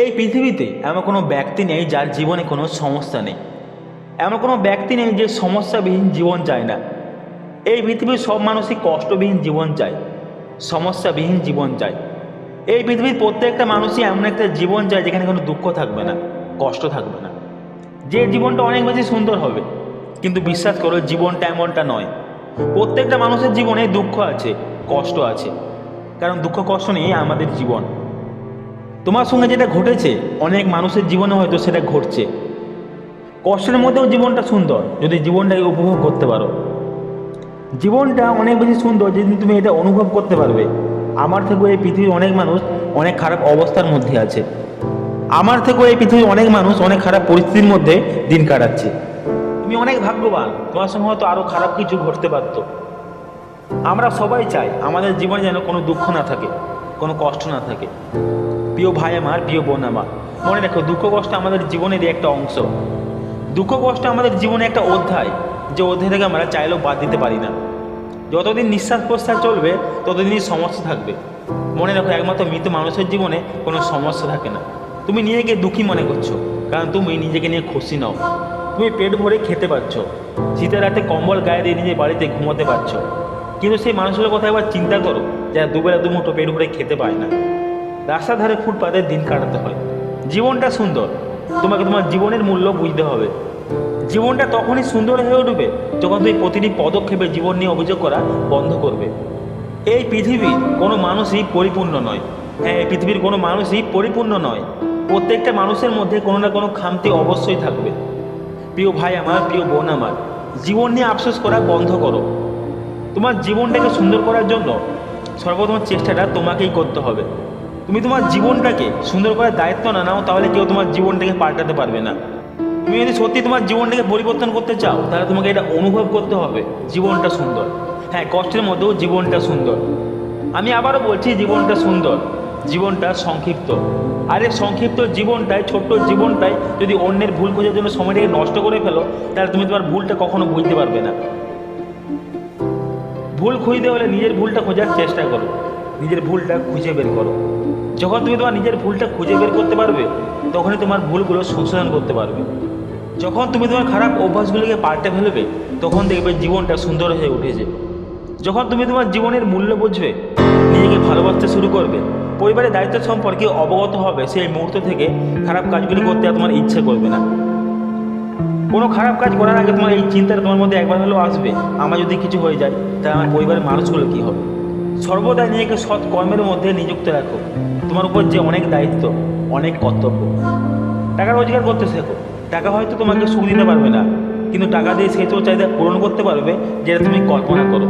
এই পৃথিবীতে এমন কোনো ব্যক্তি নেই যার জীবনে কোনো সমস্যা নেই। এমন কোনো ব্যক্তি নেই যে সমস্যাবিহীন জীবন চায় না। এই পৃথিবীর সব মানুষই কষ্টবিহীন জীবন চায়, সমস্যাবিহীন জীবন চায়। এই পৃথিবীর প্রত্যেকটা মানুষই এমন একটা জীবন চায় যেখানে কোনো দুঃখ থাকবে না, কষ্ট থাকবে না। যে জীবনটা অনেক বেশি সুন্দর হবে, কিন্তু বিশ্বাস করো জীবনটা এমনটা নয়। প্রত্যেকটা মানুষের জীবনে দুঃখ আছে, কষ্ট আছে। কারণ দুঃখ কষ্ট নিয়েই আমাদের জীবন। তোমার সঙ্গে যেটা ঘটেছে, অনেক মানুষের জীবনে হয়তো সেটা ঘটছে। কষ্টের মধ্যেও জীবনটা সুন্দর, যদি জীবনটাকে উপভোগ করতে পারো। জীবনটা অনেক বেশি সুন্দর যেদিন তুমি এটা অনুভব করতে পারবে। আমার থেকেও এই পৃথিবীর অনেক মানুষ অনেক খারাপ অবস্থার মধ্যে আছে। আমার থেকেও এই পৃথিবীর অনেক মানুষ অনেক খারাপ পরিস্থিতির মধ্যে দিন কাটাচ্ছে। তুমি অনেক ভাগ্যবান, তোমার সঙ্গে হয়তো আরও খারাপ কিছু ঘটতে পারতো। আমরা সবাই চাই আমাদের জীবনে যেন কোনো দুঃখ না থাকে, কোনো কষ্ট না থাকে। প্রিয় ভাই আমার, প্রিয় বোন আমার। মনে রাখো, দুঃখ কষ্ট আমাদের জীবনেরই একটা অংশ। দুঃখ কষ্ট আমাদের জীবনে একটা অধ্যায়, যে অধ্যায় থেকে আমরা চাইলেও বাদ দিতে পারি না। যতদিন নিঃশ্বাস প্রশ্বাস চলবে, ততদিনই সমস্যা থাকবে। মনে রাখো, একমাত্র মৃত মানুষের জীবনে কোনো সমস্যা থাকে না। তুমি নিজেকে দুঃখী মনে করছ, কারণ তুমি নিজেকে নিয়ে খুশি নাও। তুমি পেট ভরে খেতে পারছ, শীতের রাতে কম্বল গায়ে দিয়ে নিজের বাড়িতে ঘুমোতে পারছ। কিন্তু সেই মানুষগুলোর কথা একবার চিন্তা করো, যারা দুবেলা দুমুঠো পেট ভরে খেতে পায় না। রাস্তার ধারে ফুটপাতে দিন কাটাতে হয়। জীবনটা সুন্দর। তোমাকে তোমার জীবনের মূল্য বুঝতে হবে। জীবনটা তখনই সুন্দর হয়ে উঠবে যখন তুমি প্রতিটি পদক্ষেপে জীবন নিয়ে অভিযোগ করা বন্ধ করবে। এই পৃথিবীর কোনো মানুষই পরিপূর্ণ নয়। হ্যাঁ এই পৃথিবীর কোনো মানুষই পরিপূর্ণ নয়। প্রত্যেকটা মানুষের মধ্যে কোনো না কোনো খামতি অবশ্যই থাকবে। প্রিয় ভাই আমার, প্রিয় বোন আমার, জীবন নিয়ে আফসোস করা বন্ধ করো। তোমার জীবনটাকে সুন্দর করার জন্য সর্বপ্রথম চেষ্টাটা তোমাকেই করতে হবে। তুমি তোমার জীবনটাকে সুন্দর করার দায়িত্ব না নাও, তাহলে কেউ তোমার জীবনটাকে পাল্টাতে পারবে না। তুমি যদি সত্যি তোমার জীবনটাকে পরিবর্তন করতে চাও, তাহলে তোমাকে এটা অনুভব করতে হবে, জীবনটা সুন্দর। হ্যাঁ কষ্টের মধ্যেও জীবনটা সুন্দর। আমি আবারও বলছি, জীবনটা সুন্দর, জীবনটা সংক্ষিপ্ত। আর এই সংক্ষিপ্ত জীবনটায় ছোট্ট জীবনটায় যদি অন্যের ভুল খোঁজার জন্য সময়টাকে নষ্ট করে ফেলো, তাহলে তুমি তোমার ভুলটা কখনো বুঝতে পারবে না। ভুল খুঁজতে হলে নিজের ভুলটা খোঁজার চেষ্টা করো। নিজের ভুলটা খুঁজে বের করো। যখন তুমি তোমার নিজের ভুলটা খুঁজে বের করতে পারবে, তখনই তোমার ভুলগুলো সংশোধন করতে পারবে। যখন তুমি তোমার খারাপ অভ্যাসগুলোকে পাল্টে ফেলবে, তখন দেখবে জীবনটা সুন্দর হয়ে উঠেছে। যখন তুমি তোমার জীবনের মূল্য বুঝবে, নিজেকে ভালোবাসতে শুরু করবে, পরিবারের দায়িত্ব সম্পর্কে অবগত হবে, সেই মুহূর্ত থেকে খারাপ কাজগুলি করতে তোমার ইচ্ছে করবে না। কোনো খারাপ কাজ করার আগে তোমার এই চিন্তাটা তোমার মধ্যে একবার হলেও আসবে, আমার যদি কিছু হয়ে যায়, তাহলে আমার পরিবারের মানুষগুলো কী হবে? সর্বদা নিজেকে সৎ কর্মের মধ্যে নিযুক্ত রাখো। তোমার উপর যে অনেক দায়িত্ব, অনেক কর্তব্য টাকা রোজগার করতে শেখো। টাকা হয়তো তোমাকে সুখ দিতে পারবে না, কিন্তু টাকা দিয়ে সেই সব চাহিদা পূরণ করতে পারবে যেটা তুমি কল্পনা করো।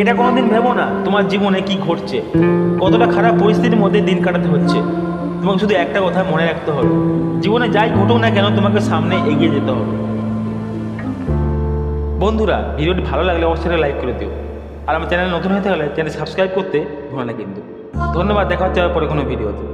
এটা কোনোদিন ভেবো না তোমার জীবনে কি ঘটছে। কতটা খারাপ পরিস্থিতির মধ্যে দিন কাটাতে হচ্ছে। তোমাকে শুধু একটা কথা মনে রাখতে হবে, জীবনে যাই ঘটুক না কেন তোমাকে সামনে এগিয়ে যেতে হবে। বন্ধুরা, ভিডিওটি ভালো লাগলে অবশ্যই লাইক করে দিও। আর আমার চ্যানেল নতুন হতে গেলে চ্যানেল সাবস্ক্রাইব করতে ভুলো না কিন্তু। ধন্যবাদ, দেখা হচ্ছে পরে কোনো ভিডিওতে।